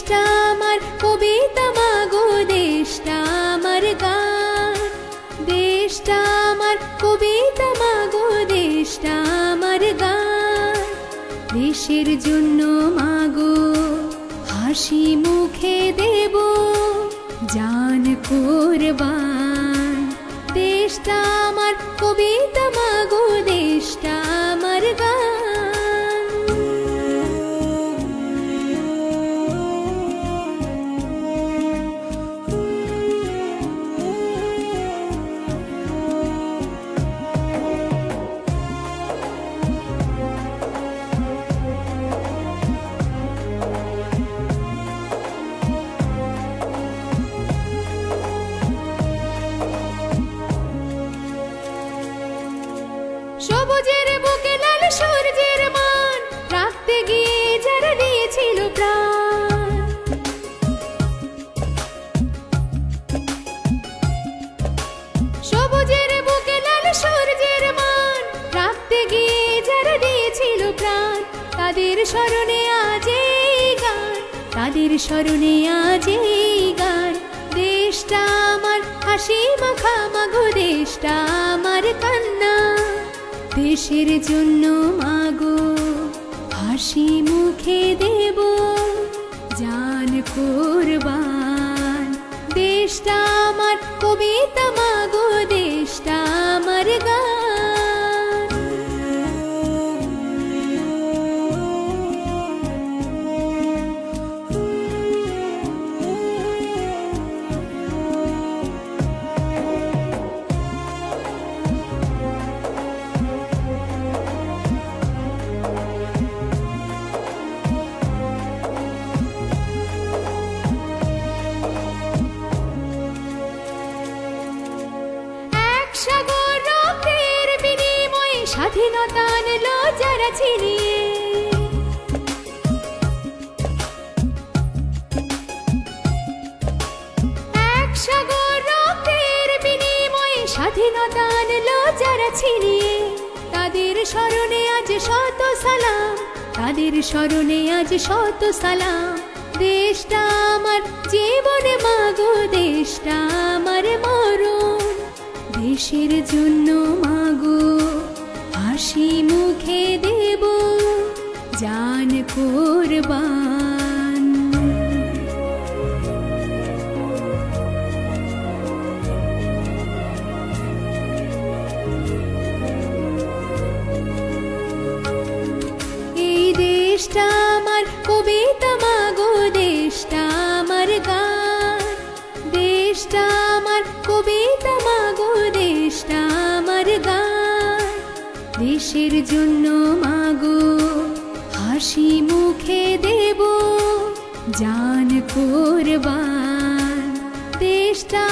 দেশটা আমার, কবিতা মাগো, দেশটা আমার গান। দেশটা আমার, কবিতা মাগো, দেশটা আমার গান। দেশের জন্য মাগো, হাসি মুখে দেব, জান কোরবান। দেশটা সবুজের বুকে লাল সূর্যের মান। রাখতে গিয়ে যারা দিয়েছিল প্রাণ, তাদের স্মরণে আজ গান। তাদের স্মরণে আজ এই গান। দেশটা আমার, হাসি মাখা মাগো, দেশটা আমার কান্না। দেশের জন্য মাগো, হাসি মুখে দেব, জান কোরবান। বিনিময়ে তাদের স্মরণে আজ শত সালাম, তাদের স্মরণে আজ শত সালাম। দেশটা আমার জীবনে, মাগো দেশটা আমার মরণ। দেশের জন্য হাসি মুখে দেব জান কোরবান। দেশের জন্য মাগো হাসি মুখে দেব জান কোরবান। দেশটা